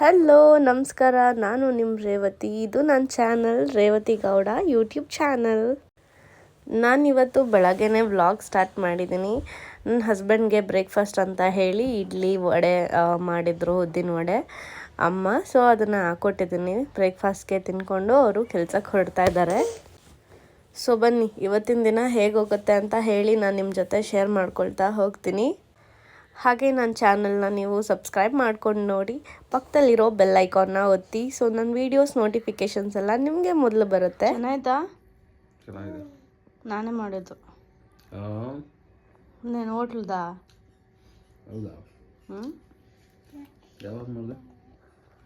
Hello ನಮಸ್ಕಾರ. ನಾನು ನಿಮ್ಮ ರೇವತಿ. ಇದು ನನ್ನ channel Revathi Gowda YouTube channel ನಾನಿವತ್ತು ಬೆಳಗ್ಗೆನೇ ವ್ಲಾಗ್ ಸ್ಟಾರ್ಟ್ ಮಾಡಿದ್ದೀನಿ ನನ್ನ ಹಸ್ಬೆಂಡ್ಗೆ ಬ್ರೇಕ್ಫಾಸ್ಟ್ ಅಂತ ಹೇಳಿ ಇಡ್ಲಿ ವಡೆ ಮಾಡಿದರು, ಉದ್ದಿನ ವಡೆ. ಅಮ್ಮ ಸೊ ಅದನ್ನು ಹಾಕ್ಕೊಟ್ಟಿದ್ದೀನಿ ಬ್ರೇಕ್ಫಾಸ್ಟ್ಗೆ ತಿನ್ಕೊಂಡು ಅವರು ಕೆಲ್ಸಕ್ಕೆ ಹೊರಡ್ತಾ ಇದ್ದಾರೆ ಸೊ ಬನ್ನಿ, ಇವತ್ತಿನ ದಿನ ಹೇಗೆ ಹೋಗುತ್ತೆ ಅಂತ ಹೇಳಿ ನಾನು ನಿಮ್ಮ ಜೊತೆ ಶೇರ್ ಮಾಡ್ಕೊಳ್ತಾ ಹೋಗ್ತೀನಿ. ಹಾಗೆ ನನ್ನ ಚಾನಲ್ನ ನೀವು ಸಬ್ಸ್ಕ್ರೈಬ್ ಮಾಡ್ಕೊಂಡು ನೋಡಿ ಪಕ್ಕದಲ್ಲಿರೋ ಬೆಲ್ ಐಕಾನ್ನ ಒತ್ತಿ ಸೊ ನನ್ನ ವೀಡಿಯೋಸ್ ನೋಟಿಫಿಕೇಷನ್ಸ್ ಎಲ್ಲ ನಿಮಗೆ ಮೊದಲು ಬರುತ್ತೆ. ಚೆನ್ನಾಯ್ತಾ ಚೆನ್ನಾಗಿದೆ. ನಾನೇ ಮಾಡಿದ್ದು ಆ, ನೀನು ಹೋಟ್ಲ್ದಾ? ಹೌದಾ? ಹ್ಞೂ ಯಾವಾಗ ಮಾಡಿದೆ?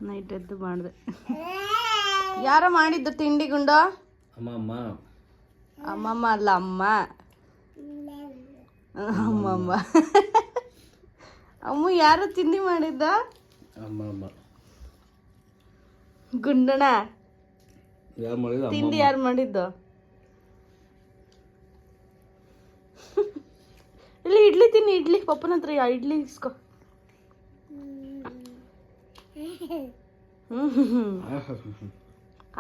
ನೈಟ್ ಎದ್ದು ಮಾಡಿದೆ. ಯಾರೋ ಮಾಡಿದ್ದು ತಿಂಡಿ ಗುಂಡು? ಅಮ್ಮ ಅಮ್ಮ. ಅಮ್ಮಮ್ಮ ಅಲ್ಲ ಅಮ್ಮ. ಅಮ್ಮಮ್ಮ. ಅಮ್ಮ ಯಾರು ತಿಂಡಿ ಮಾಡಿದ್ದ? ಗುಂಡಣ ತಿಂಡಿ ಯಾರು ಮಾಡಿದ್ದ? ಇಲ್ಲಿ ಇಡ್ಲಿ ತಿನ್ನಿ ಇಡ್ಲಿ. ಪಪ್ಪನ ಹತ್ರ ಇಡ್ಲಿ ಇಸ್ಕೊ.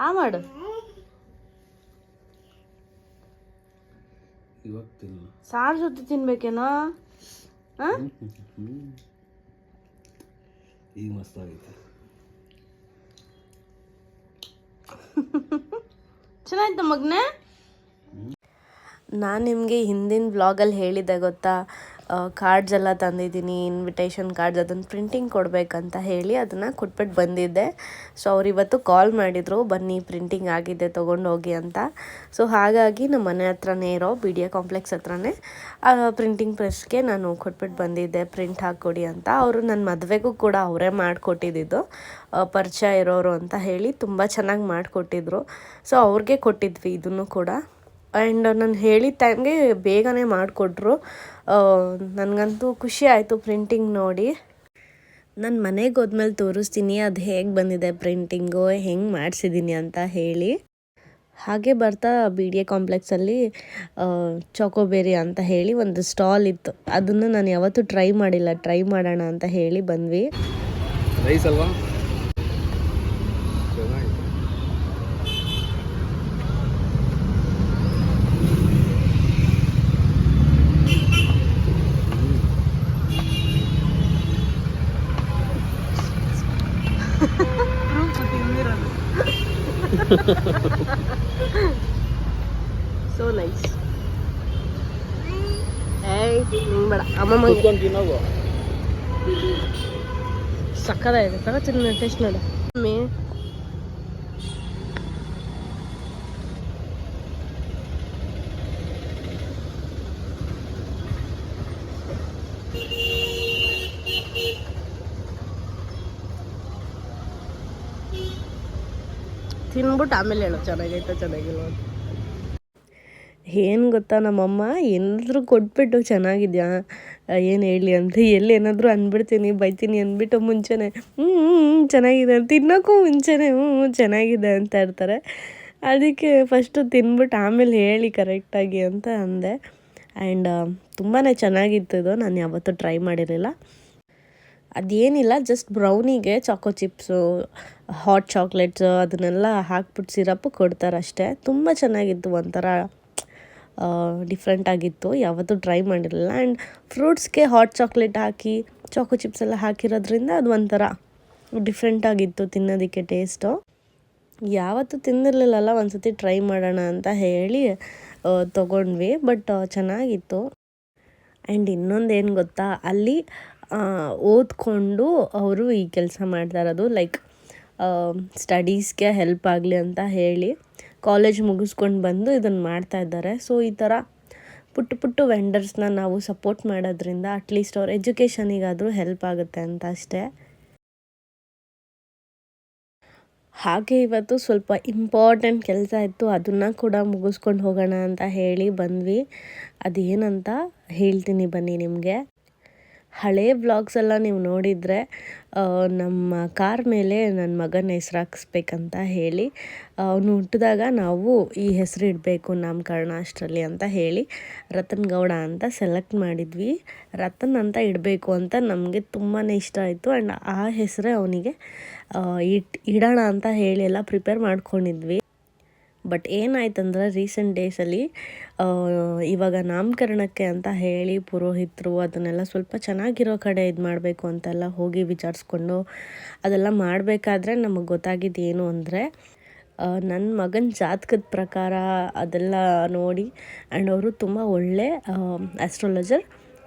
ಆ ಮಾಡು. ಸಾರು ಜೊತೆ ತಿನ್ಬೇಕೇನೋ? ಈಗ ಮಸ್ತ್ ಆಗೈತೆ ಚೆನ್ನಾಯ್ತು ಮಗ್ನೆ? ನಾನು ನಿಮಗೆ ಹಿಂದಿನ ಬ್ಲಾಗಲ್ಲಿ ಹೇಳಿದ್ದೆ ಗೊತ್ತಾ? ಕಾರ್ಡ್ಸ್ ಎಲ್ಲ ತಂದಿದ್ದೀನಿ ಇನ್ವಿಟೇಷನ್ ಕಾರ್ಡ್ಸ್ ಅದನ್ನು ಪ್ರಿಂಟಿಂಗ್ ಕೊಡಬೇಕಂತ ಹೇಳಿ ಅದನ್ನು ಕೊಟ್ಬಿಟ್ಟು ಬಂದಿದ್ದೆ. ಸೊ ಅವ್ರು ಇವತ್ತು ಕಾಲ್ ಮಾಡಿದರು, ಬನ್ನಿ ಪ್ರಿಂಟಿಂಗ್ ಆಗಿದೆ ತೊಗೊಂಡು ಹೋಗಿ ಅಂತ. ಸೊ ಹಾಗಾಗಿ ನಮ್ಮ ಮನೆ ಹತ್ರನೇ ಇರೋ ಬಿ ಡಿ ಎ ಕಾಂಪ್ಲೆಕ್ಸ್ ಹತ್ರನೇ ಪ್ರಿಂಟಿಂಗ್ ಪ್ರೆಸ್ಗೆ ನಾನು ಕೊಟ್ಬಿಟ್ಟು ಬಂದಿದ್ದೆ ಪ್ರಿಂಟ್ ಹಾಕ್ಕೊಡಿ ಅಂತ. ಅವರು ನನ್ನ ಮದುವೆಗೂ ಕೂಡ ಅವರೇ ಮಾಡಿಕೊಟ್ಟಿದ್ದು. ಪರಿಚಯ ಇರೋರು ಅಂತ ಹೇಳಿ ತುಂಬ ಚೆನ್ನಾಗಿ ಮಾಡಿಕೊಟ್ಟಿದ್ರು. ಸೊ ಅವ್ರಿಗೆ ಕೊಟ್ಟಿದ್ವಿ, ಇದನ್ನು ಕೂಡ. ಆ್ಯಂಡ್ ನಾನು ಹೇಳಿದ ಟೈಮ್ಗೆ ಬೇಗನೆ ಮಾಡಿಕೊಟ್ರು. ನನಗಂತೂ ಖುಷಿ ಆಯಿತು ಪ್ರಿಂಟಿಂಗ್ ನೋಡಿ. ನಾನು ಮನೆಗೆ ಹೋದ್ಮೇಲೆ ತೋರಿಸ್ತೀನಿ, ಅದು ಹೇಗೆ ಬಂದಿದೆ ಪ್ರಿಂಟಿಂಗು ಹೆಂಗೆ ಮಾಡಿಸಿದ್ದೀನಿ ಅಂತ ಹೇಳಿ. ಹಾಗೆ ಬರ್ತಾ ಬಿ ಡಿ ಎ ಕಾಂಪ್ಲೆಕ್ಸಲ್ಲಿ ಚಾಕೋಬೇರಿ ಅಂತ ಹೇಳಿ ಒಂದು ಸ್ಟಾಲ್ ಇತ್ತು. ಅದನ್ನು ನಾನು ಯಾವತ್ತೂ ಟ್ರೈ ಮಾಡಿಲ್ಲ ಟ್ರೈ ಮಾಡೋಣ ಅಂತ ಹೇಳಿ ಬಂದ್ವಿ. ರೈಸ್ ಅಲ್ವಾ ಚೆನ್ನಾಗಿದೆ ಸೊ ನೈಸ್ ಏಯ್ ನಿಂಗೆ ಬೇಡ. ಅಮ್ಮಮ್ಮ ಕುತ್ಕೊಂಡು ಸಕ್ಕದಾಗಿದೆ ತಗೋ ತಿನ್ನ ಟೇಸ್ಟ್ ನೋಡು. ಮಮ್ಮಿ ತಿನ್ಬಿಟ್ಟು ಆಮೇಲೆ ಹೇಳು ಚೆನ್ನಾಗೈತೆ ಚೆನ್ನಾಗಿಲ್ಲ ಏನು ಗೊತ್ತಾ ನಮ್ಮಮ್ಮ ಏನಾದರೂ ಕೊಟ್ಬಿಟ್ಟು ಚೆನ್ನಾಗಿದ್ಯಾ? ಏನು ಹೇಳಿ ಅಂತ. ಎಲ್ಲಿ ಏನಾದರೂ ಅಂದ್ಬಿಡ್ತೀನಿ ಬೈತೀನಿ ಅಂದ್ಬಿಟ್ಟು ಮುಂಚೆನೆ ಹ್ಞೂ ಹ್ಞೂ ಚೆನ್ನಾಗಿದೆ ತಿನ್ನೋಕ್ಕೂ ಮುಂಚೆನೆ ಹ್ಞೂ, ಚೆನ್ನಾಗಿದೆ ಅಂತ ಇರ್ತಾರೆ ಅದಕ್ಕೆ ಫಸ್ಟು ತಿನ್ಬಿಟ್ಟು ಆಮೇಲೆ ಹೇಳಿ ಕರೆಕ್ಟಾಗಿ ಅಂತ ಅಂದೆ. ಆ್ಯಂಡ್ ತುಂಬಾ ಚೆನ್ನಾಗಿತ್ತು ಇದು ನಾನು ಯಾವತ್ತೂ ಟ್ರೈ ಮಾಡಿರಲಿಲ್ಲ. ಅದೇನಿಲ್ಲ ಜಸ್ಟ್ ಬ್ರೌನಿಗೆ ಚಾಕೋ ಚಿಪ್ಸು ಹಾಟ್ ಚಾಕ್ಲೇಟ್ಸು ಅದನ್ನೆಲ್ಲ ಹಾಕ್ಬಿಟ್ಟು ಸಿರಪ್ಪು ಕೊಡ್ತಾರೆ ಅಷ್ಟೇ. ತುಂಬ ಚೆನ್ನಾಗಿತ್ತು ಒಂಥರ ಡಿಫ್ರೆಂಟಾಗಿತ್ತು ಯಾವತ್ತೂ ಟ್ರೈ ಮಾಡಿರಲಿಲ್ಲ. ಆ್ಯಂಡ್ ಫ್ರೂಟ್ಸ್ಗೆ ಹಾಟ್ ಚಾಕ್ಲೇಟ್ ಹಾಕಿ ಚಾಕೋ ಚಿಪ್ಸ್ ಎಲ್ಲ ಹಾಕಿರೋದ್ರಿಂದ ಅದು ಒಂಥರ ಡಿಫ್ರೆಂಟಾಗಿತ್ತು ತಿನ್ನೋದಕ್ಕೆ ಟೇಸ್ಟು ಯಾವತ್ತೂ ತಿಂದಿರಲಿಲ್ಲಲ್ಲ ಒಂದು ಸತಿ ಟ್ರೈ ಮಾಡೋಣ ಅಂತ ಹೇಳಿ ತೊಗೊಂಡ್ವಿ. ಬಟ್ ಚೆನ್ನಾಗಿತ್ತು. ಆ್ಯಂಡ್ ಇನ್ನೊಂದು ಏನು ಗೊತ್ತಾ? ಅಲ್ಲಿ ಓದ್ಕೊಂಡು ಅವರು ಈ ಕೆಲಸ ಮಾಡ್ತಾರದು ಲೈಕ್ ಸ್ಟಡೀಸ್ಗೆ ಹೆಲ್ಪ್ ಆಗಲಿ ಅಂತ ಹೇಳಿ ಕಾಲೇಜ್ ಮುಗಿಸ್ಕೊಂಡು ಬಂದು ಇದನ್ನು ಮಾಡ್ತಾ ಇದ್ದಾರೆ. ಸೊ ಈ ಥರ ಪುಟ್ಟ ಪುಟ್ಟ ವೆಂಡರ್ಸ್ನ ನಾವು ಸಪೋರ್ಟ್ ಮಾಡೋದ್ರಿಂದ ಅಟ್ಲೀಸ್ಟ್ ಅವ್ರ ಎಜುಕೇಷನಿಗಾದರೂ ಹೆಲ್ಪ್ ಆಗುತ್ತೆ ಅಂತ ಅಷ್ಟೇ. ಹಾಗೆ ಇವತ್ತು ಸ್ವಲ್ಪ ಇಂಪಾರ್ಟೆಂಟ್ ಕೆಲಸ ಇತ್ತು, ಅದನ್ನು ಕೂಡ ಮುಗಿಸ್ಕೊಂಡು ಹೋಗೋಣ ಅಂತ ಹೇಳಿ ಬಂದ್ವಿ. ಅದೇನಂತ ಹೇಳ್ತೀನಿ ಬನ್ನಿ ನಿಮಗೆ. ಹಳೆ ವ್ಲಾಗ್ಸ್ ಎಲ್ಲ ನೀವು ನೋಡಿದರೆ ನಮ್ಮ ಕಾರ್ ಮೇಲೆ ನನ್ನ ಮಗನ ಹೆಸ್ರು ಹಾಕಿಸ್ಬೇಕಂತ ಹೇಳಿ ಅವನು ಹುಟ್ಟಿದಾಗ ನಾವು ಈ ಹೆಸರು ಇಡಬೇಕು ನಾಮಕರಣ ಅಷ್ಟರಲ್ಲಿ ಅಂತ ಹೇಳಿ ರತನ್ ಗೌಡ ಅಂತ ಸೆಲೆಕ್ಟ್ ಮಾಡಿದ್ವಿ. ರತನ್ ಅಂತ ಇಡಬೇಕು ಅಂತ ನಮಗೆ ತುಂಬಾ ಇಷ್ಟ ಆಯಿತು. ಆ್ಯಂಡ್ ಆ ಹೆಸರೇ ಅವನಿಗೆ ಇಟ್, ಇಡೋಣ ಅಂತ ಹೇಳಿ ಎಲ್ಲ ಪ್ರಿಪೇರ್ ಮಾಡ್ಕೊಂಡಿದ್ವಿ. ಬಟ್ ಏನಾಯ್ತಂದ್ರೆ ರೀಸೆಂಟ್ ಡೇಸಲ್ಲಿ ಇವಾಗ ನಾಮಕರಣಕ್ಕೆ ಅಂತ ಹೇಳಿ ಪುರೋಹಿತರು ಅದನ್ನೆಲ್ಲ ಸ್ವಲ್ಪ ಚೆನ್ನಾಗಿರೋ ಕಡೆ ಇದು ಮಾಡಬೇಕು ಅಂತೆಲ್ಲ ಹೋಗಿ ವಿಚಾರಿಸ್ಕೊಂಡು ಅದೆಲ್ಲ ಮಾಡಬೇಕಾದ್ರೆ ನಮಗೆ ಗೊತ್ತಾಗಿದ್ದು ಏನು ಅಂದರೆ ನನ್ನ ಮಗನ ಜಾತಕದ ಪ್ರಕಾರ ಅದೆಲ್ಲ ನೋಡಿ ಆ್ಯಂಡ್ ಅವರು ತುಂಬ ಒಳ್ಳೆ ಆಸ್ಟ್ರಾಲಜರ್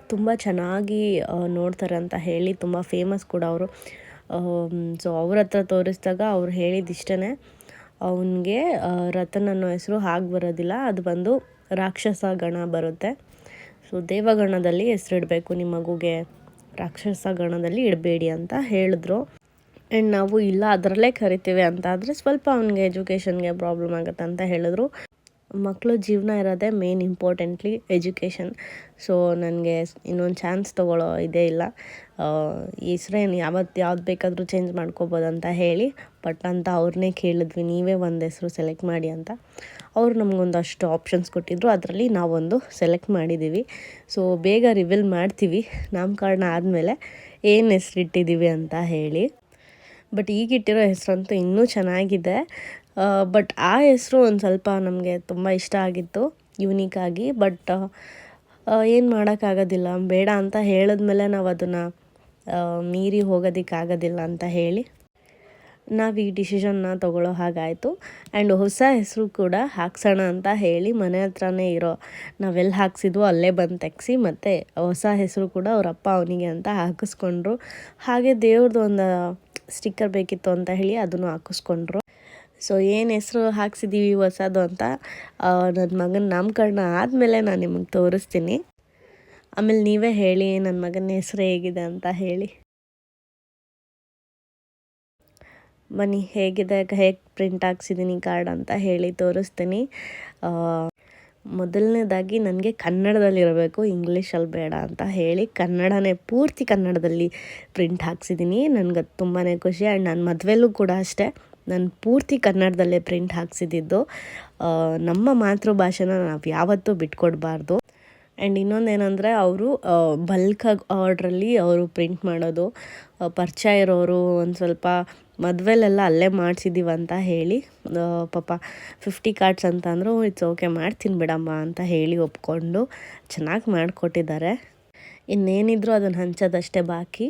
ತುಂಬ ಚೆನ್ನಾಗಿ ನೋಡ್ತಾರೆ ಅಂತ ಹೇಳಿ ತುಂಬ ಫೇಮಸ್ ಕೂಡ ಅವರು. ಸೊ ಅವ್ರ ಹತ್ರ ತೋರಿಸಿದಾಗ ಅವ್ರು ಹೇಳಿದ್ದು ಅವನಿಗೆ ರತನ್ ಅನ್ನೋ ಹೆಸರು ಹಾಗೆ ಬರೋದಿಲ್ಲ. ಅದು ಬಂದು ರಾಕ್ಷಸ ಗಣ ಬರುತ್ತೆ. ಸೊ ದೇವಗಣದಲ್ಲಿ ಹೆಸರಿಡಬೇಕು. ನಿಮ್ಮ ಮಗುಗೆ ರಾಕ್ಷಸ ಗಣದಲ್ಲಿ ಇಡಬೇಡಿ ಅಂತ ಹೇಳಿದ್ರು. ಆ್ಯಂಡ್ ನಾವು ಇಲ್ಲ, ಅದರಲ್ಲೇ ಕರಿತೀವಿ ಅಂತ ಆದರೆ ಸ್ವಲ್ಪ ಅವನಿಗೆ ಎಜುಕೇಷನ್ಗೆ ಪ್ರಾಬ್ಲಮ್ ಆಗುತ್ತೆ ಅಂತ ಹೇಳಿದ್ರು. ಮಕ್ಕಳು ಜೀವನ ಇರೋದೇ ಮೇನ್ ಇಂಪಾರ್ಟೆಂಟ್ಲಿ ಎಜುಕೇಷನ್ ಸೊ ನನಗೆ ಇನ್ನೊಂದು ಚಾನ್ಸ್ ತೊಗೊಳ್ಳೋ ಇದೇ ಇಲ್ಲ. ಹೆಸ್ರೇನು ಯಾವತ್ತು ಯಾವ್ದು ಬೇಕಾದರೂ ಚೇಂಜ್ ಮಾಡ್ಕೋಬೋದು ಅಂತ ಹೇಳಿ ಬಟ್ ಅಂತ ಅವ್ರನ್ನೇ ಕೇಳಿದ್ವಿ, ನೀವೇ ಒಂದು ಹೆಸರು ಸೆಲೆಕ್ಟ್ ಮಾಡಿ ಅಂತ. ಅವರು ನಮಗೊಂದಷ್ಟು ಆಪ್ಷನ್ಸ್ ಕೊಟ್ಟಿದ್ರು, ಅದರಲ್ಲಿ ನಾವೊಂದು ಸೆಲೆಕ್ಟ್ ಮಾಡಿದ್ದೀವಿ ಸೊ ಬೇಗ ರಿವೀಲ್ ಮಾಡ್ತೀವಿ, ನಾಮಕರಣ ಆದಮೇಲೆ ಏನು ಹೆಸ್ರಿಟ್ಟಿದ್ದೀವಿ ಅಂತ ಹೇಳಿ. ಬಟ್ ಈಗಿಟ್ಟಿರೋ ಹೆಸರಂತೂ ಇನ್ನೂ ಚೆನ್ನಾಗಿದೆ. ಬಟ್ ಆ ಹೆಸರು ಒಂದು ಸ್ವಲ್ಪ ನಮಗೆ ತುಂಬ ಇಷ್ಟ ಆಗಿತ್ತು ಯುನೀಕಾಗಿ ಬಟ್ ಏನು ಮಾಡೋಕ್ಕಾಗೋದಿಲ್ಲ ಬೇಡ ಅಂತ ಹೇಳಿದ್ಮೇಲೆ ನಾವು ಅದನ್ನು ಮೀರಿ ಹೋಗೋದಕ್ಕಾಗೋದಿಲ್ಲ ಅಂತ ಹೇಳಿ ನಾವು ಈ ಡಿಸಿಷನ್ನ ತಗೊಳ್ಳೋ ಹಾಗಾಯಿತು. ಆ್ಯಂಡ್ ಹೊಸ ಹೆಸರು ಕೂಡ ಹಾಕ್ಸೋಣ ಅಂತ ಹೇಳಿ ಮನೆ ಹತ್ರನೇ ಇರೋ ನಾವೆಲ್ಲಿ ಹಾಕ್ಸಿದ್ವೋ ಅಲ್ಲೇ ಬಂದು ತೆಗ್ಸಿ ಮತ್ತು ಹೊಸ ಹೆಸರು ಕೂಡ ಅವ್ರ ಅಪ್ಪ ಅವನಿಗೆ ಅಂತ ಹಾಕಿಸ್ಕೊಂಡ್ರು. ಹಾಗೆ ದೇವ್ರದ್ದು ಒಂದು ಸ್ಟಿಕ್ಕರ್ ಬೇಕಿತ್ತು ಅಂತ ಹೇಳಿ ಅದನ್ನು ಹಾಕಿಸ್ಕೊಂಡ್ರು. ಸೊ ಏನು ಹೆಸರು ಹಾಕ್ಸಿದ್ದೀವಿ ಹೊಸದು ಅಂತ ನನ್ನ ಮಗನ ನಾಮಕರಣ ಆದಮೇಲೆ ನಾನು ನಿಮಗೆ ತೋರಿಸ್ತೀನಿ. ಆಮೇಲೆ ನೀವೇ ಹೇಳಿ ನನ್ನ ಮಗನ ಹೆಸರು ಹೇಗಿದೆ ಅಂತ ಹೇಳಿ. ಬನ್ನಿ, ಹೇಗಿದೆ, ಹೇಗೆ ಪ್ರಿಂಟ್ ಹಾಕ್ಸಿದ್ದೀನಿ ಕಾರ್ಡ್ ಅಂತ ಹೇಳಿ ತೋರಿಸ್ತೀನಿ. ಮೊದಲನೇದಾಗಿ ನನಗೆ ಕನ್ನಡದಲ್ಲಿರಬೇಕು ಇಂಗ್ಲೀಷಲ್ಲಿ ಬೇಡ ಅಂತ ಹೇಳಿ ಕನ್ನಡನೇ, ಪೂರ್ತಿ ಕನ್ನಡದಲ್ಲಿ ಪ್ರಿಂಟ್ ಹಾಕ್ಸಿದ್ದೀನಿ ನನಗದು ತುಂಬಾ ಖುಷಿ. ಆ್ಯಂಡ್ ನನ್ನ ಮದುವೆಲೂ ಕೂಡ ಅಷ್ಟೇ. ನಾನು ಪೂರ್ತಿ ಕನ್ನಡದಲ್ಲೇ ಪ್ರಿಂಟ್ ಹಾಕ್ಸಿದ್ದು ನಮ್ಮ ಮಾತೃಭಾಷೆನ ನಾವು ಯಾವತ್ತೂ ಬಿಟ್ಕೊಡ್ಬಾರ್ದು. ಆ್ಯಂಡ್ ಇನ್ನೊಂದೇನೆಂದರೆ ಅವರು ಬಲ್ಕಾಗಿ ಆರ್ಡ್ರಲ್ಲಿ ಅವರು ಪ್ರಿಂಟ್ ಮಾಡೋದು ಪರಿಚಯ ಇರೋರು, ಒಂದು ಸ್ವಲ್ಪ ಮದುವೆಲೆಲ್ಲ ಅಲ್ಲೇ ಮಾಡಿಸಿದ್ದೀವಿ ಅಂತ ಹೇಳಿ ಪಾಪ ಫಿಫ್ಟಿ ಕಾರ್ಡ್ಸ್ ಅಂತ ಅಂದರು ಇಟ್ಸ್ ಓಕೆ ಮಾಡ್ತೀನಿ ಬಿಡಮ್ಮ ಅಂತ ಹೇಳಿ ಒಪ್ಕೊಂಡು ಚೆನ್ನಾಗಿ ಮಾಡಿಕೊಟ್ಟಿದ್ದಾರೆ. ಇನ್ನೇನಿದ್ರು ಅದನ್ನು ಹಂಚೋದಷ್ಟೇ ಬಾಕಿ.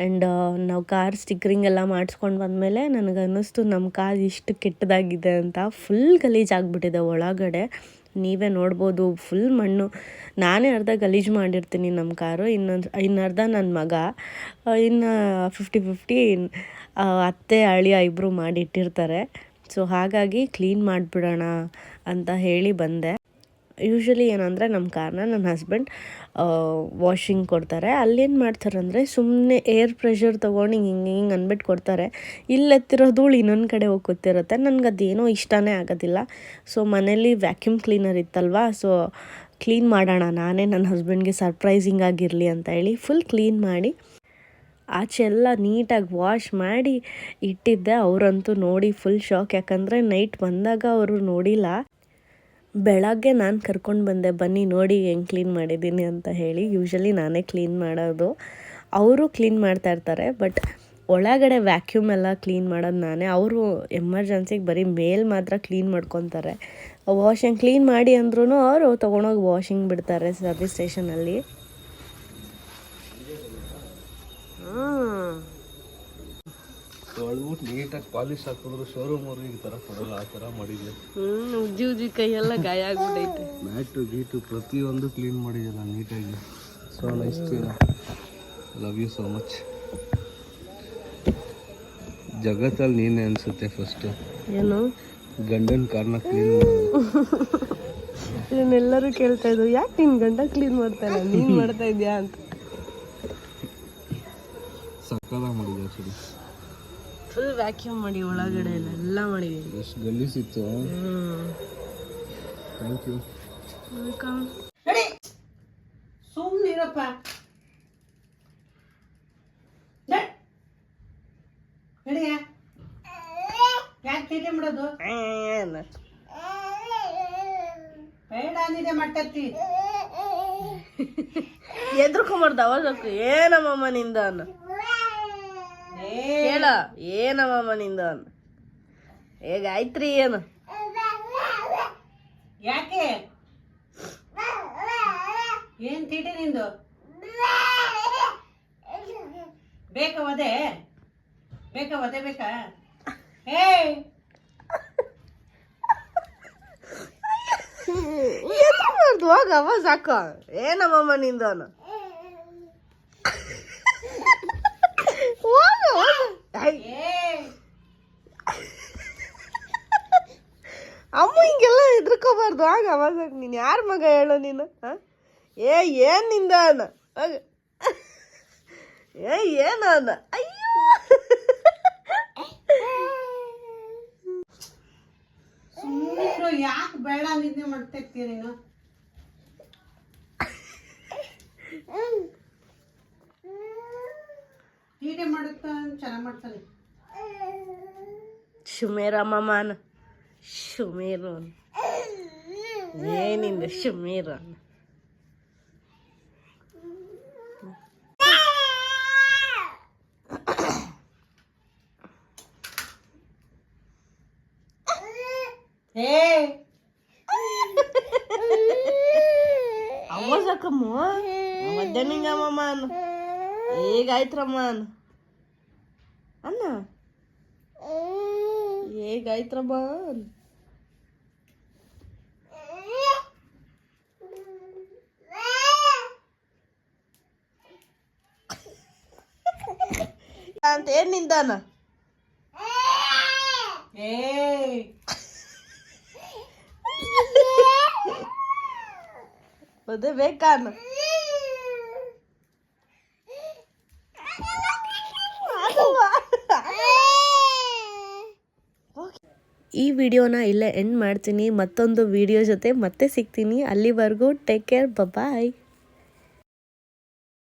ಆ್ಯಂಡ್ ನಾವು ಕಾರ್ ಸ್ಟಿಕ್ಕರಿಂಗ್ ಎಲ್ಲ ಮಾಡಿಸ್ಕೊಂಡು ಬಂದಮೇಲೆ ನನಗೆ ಅನ್ನಿಸ್ತು ನಮ್ಮ ಕಾರ್ ಇಷ್ಟು ಕೆಟ್ಟದಾಗಿದೆ ಅಂತ. ಫುಲ್ ಗಲೀಜಾಗ್ಬಿಟ್ಟಿದೆ ಒಳಗಡೆ. ನೀವೇ ನೋಡ್ಬೋದು ಫುಲ್ ಮಣ್ಣು. ನಾನೇ ಅರ್ಧ ಗಲೀಜು ಮಾಡಿರ್ತೀನಿ ನಮ್ಮ ಕಾರು. ಇನ್ನೊಂದು ಅರ್ಧ ನನ್ನ ಮಗ. ಇನ್ನು ಫಿಫ್ಟಿ ಫಿಫ್ಟಿ ಅತ್ತೆ, ಅಳಿಯ ಇಬ್ಬರು ಮಾಡಿಟ್ಟಿರ್ತಾರೆ. ಸೊ ಹಾಗಾಗಿ ಕ್ಲೀನ್ ಮಾಡಿಬಿಡೋಣ ಅಂತ ಹೇಳಿ ಬಂದೆ. ಯೂಶ್ವಲಿ ಏನಂದರೆ ನಮ್ಮ ಕಾರ್ನ ನನ್ನ ಹಸ್ಬೆಂಡ್ ವಾಷಿಂಗ್ ಕೊಡ್ತಾರೆ. ಅಲ್ಲೇನು ಮಾಡ್ತಾರೆ ಅಂದರೆ ಸುಮ್ಮನೆ ಏರ್ ಪ್ರೆಷರ್ ತೊಗೊಂಡು ಹಿಂಗೆ ಹಿಂಗೆ ಹಿಂಗೆ ಅಂದ್ಬಿಟ್ಟು ಕೊಡ್ತಾರೆ. ಇಲ್ಲೆತ್ತಿರೋ ಧೂಳು ಇನ್ನೊಂದು ಕಡೆ ಹೋಗಿ ಕೂತಿರುತ್ತೆ. ನನಗೆ ಅದೇನೋ ಇಷ್ಟನೇ ಆಗೋದಿಲ್ಲ. ಸೊ ಮನೇಲಿ ವ್ಯಾಕ್ಯೂಮ್ ಕ್ಲೀನರ್ ಇತ್ತಲ್ವಾ? ಸೊ ಕ್ಲೀನ್ ಮಾಡೋಣ. ನಾನೇ ನನ್ನ ಹಸ್ಬೆಂಡ್ಗೆ ಸರ್ಪ್ರೈಸಿಂಗ್ ಆಗಿರಲಿ ಅಂತ ಹೇಳಿ ಫುಲ್ ಕ್ಲೀನ್ ಮಾಡಿ, ಆಚೆ ಎಲ್ಲ ನೀಟಾಗಿ ವಾಶ್ ಮಾಡಿ ಇಟ್ಟಿದ್ದೆ. ಅವರಂತೂ ನೋಡಿ ಫುಲ್ ಶಾಕ್ ಯಾಕಂದರೆ ನೈಟ್ ಬಂದಾಗ ಅವರು ನೋಡಿಲ್ಲ. ಬೆಳಗ್ಗೆ ನಾನು ಕರ್ಕೊಂಡು ಬಂದೆ, ಬನ್ನಿ ನೋಡಿ ಹೆಂಗೆ ಕ್ಲೀನ್ ಮಾಡಿದ್ದೀನಿ ಅಂತ ಹೇಳಿ. ಯೂಶಲಿ ನಾನೇ ಕ್ಲೀನ್ ಮಾಡೋದು. ಅವರು ಕ್ಲೀನ್ ಮಾಡ್ತಾ ಇರ್ತಾರೆ ಬಟ್ ಒಳಗಡೆ ವ್ಯಾಕ್ಯೂಮ್ ಎಲ್ಲ ಕ್ಲೀನ್ ಮಾಡೋದು ನಾನೇ. ಅವರು ಎಮರ್ಜೆನ್ಸಿಗೆ ಬರೀ ಮೇಲ್ ಮಾತ್ರ ಕ್ಲೀನ್ ಮಾಡ್ಕೊತಾರೆ. ವಾಷಿಂಗ್ ಕ್ಲೀನ್ ಮಾಡಿ ಅಂದ್ರೂ ಅವರು ತೊಗೊಂಡೋಗಿ ವಾಷಿಂಗ್ ಬಿಡ್ತಾರೆ ಸರ್ವಿಸ್ ಸ್ಟೇಷನಲ್ಲಿ ತೊಳ್ಬಿಟ್ಟು ನೀಟಾಗಿ ಪಾಲಿಶ್ ಹಾಕಿದ್ರು ಶೋರೂಮ್ ಅವ್ರಿಗೆ ಈ ಥರ ಕೊಡಲ್ಲ ಆ ಥರ ಮಾಡಿದ್ದೆ. ಹ್ಞೂ ಉಜ್ಜಿ ಉಜ್ಜಿ ಕೈಯೆಲ್ಲ ಗಾಯ ಆಗ್ಬಿಟ್ಟೈತೆ ಮ್ಯಾಟು ಗೀಟು ಪ್ರತಿಯೊಂದು ಕ್ಲೀನ್ ಮಾಡಿದ್ಯಲ್ಲ ನೀಟಾಗಿ. So nice love you so much ಜಗತ್ತಲ್ಲಿ ನೀನೇ ಅನ್ಸುತ್ತೆ ಫಸ್ಟು ಏನು? ಗಂಡನ ಕಾರ್ನ ಕ್ಲೀನ್ ಎಲ್ಲರೂ ಇದನ್ನೆಲ್ಲರೂ ಕೇಳ್ತಾ ಇದ್ರು ಯಾಕೆ ನಿನ್ನ ಗಂಡ ಕ್ಲೀನ್ ಮಾಡ್ತಾ ಇಲ್ಲ? ನೀನು ಮಾಡ್ತಾ ಇದ್ಯಾ ಅಂತ. ಸಕ್ಕದ ಮಾಡಿದೆ ಆ್ಯಕ್ಚುಲಿ ಫುಲ್ ವ್ಯಾಕ್ಯೂಮ್ ಮಾಡಿ ಒಳಗಡೆ ಎಲ್ಲ ಮಾಡಿ ಎಷ್ಟು ಗಲೀಸಿತ್ತು ಥ್ಯಾಂಕ್ ಯು ವೆಲ್ಕಮ್ ಸುಮ್ಮನಿರಪ್ಪ ನಡಿಯ ಯಾಕೆ ತೀಟೆ ಮಾಡೋದು? ಬೇಡ ಅವಾಗ ಏನಮ್ಮಮ್ಮ ನಿಂದ ಅನ್ನ? ಹೇಳ ಏನಮ್ಮ ನಿಂದ ಹೇಗ ಆಯ್ತ್ರಿ ಏನು? ಯಾಕೆ? ಏನ್ ತಿಟಿ ನಿಂದು? ಬೇಕ ಒದೆ ಬೇಕ ಒದೆ ಬೇಕಾ? ಹೇ ಎದ್ರುಬಾರ್ದು ಹೋಗ ಅವ ಸಾಕು. ಏನಮ್ಮಮ್ಮ ನಿಂದ ಅನ್ನ ಹೋಗ ಹೋಗ ಐ, ಏ ಅಮ್ಮ ಹಿಂಗೆಲ್ಲ ಹೆದ್ರಕೋಬಾರ್ದು ಆಗ ಅವಾಗ ನೀನು ಯಾರ ಮಗ ಹೇಳೋ ನೀನು? ಹ? ಏ ಏನ್ನಿಂದ ಅನ್ನ? ಹೋಗ ಏ ಏನು ಅನ್ನ? ಅಯ್ಯೋ. ಸುಮ್ಮನೆ ಯಾಕೆ ಬೇಡ ಅಂದಿದ್ದೆ ಮಾಡ್ತಿರ್ತೀಯ ನೀನು? ತೀಟೆ ಮಾಡುತ್ತಾ ಚೆನ್ನಾಗಿ ಮಾಡ್ತಾನೆ. ಶುಮೇರ ಮಾಮಾನ ಶುಮೇರು ಅನ್ನ ಏನಿಂದ ಶುಮೇರು ಅನ್ನ ಏ ಅಮ್ಮ ಸಾಕಮ್ಮ ಮಧ್ಯಾಹ್ನಿಂಗಮ್ಮ ಅನ್ನ ಈಗ ಆಯ್ತ್ರಮ್ಮ ಅನ್ನ ಅನ್ನ ಈಗ ಆಯ್ತ್ರಮ್ಮ ಅನ್ನ ಅಂತ ಏನ್ ನಿಂದಾನ? ಏ. ಅದೇ ಬೇಕಾನ ಈ ವಿಡಿಯೋನ ಇಲ್ಲೇ ಎಂಡ್ ಮಾಡ್ತೀನಿ. ಮತ್ತೊಂದು ವಿಡಿಯೋ ಜೊತೆ ಮತ್ತೆ ಸಿಗ್ತೀನಿ. ಅಲ್ಲಿವರೆಗೂ ಟೇಕ್ ಕೇರ್ ಬಾಯ್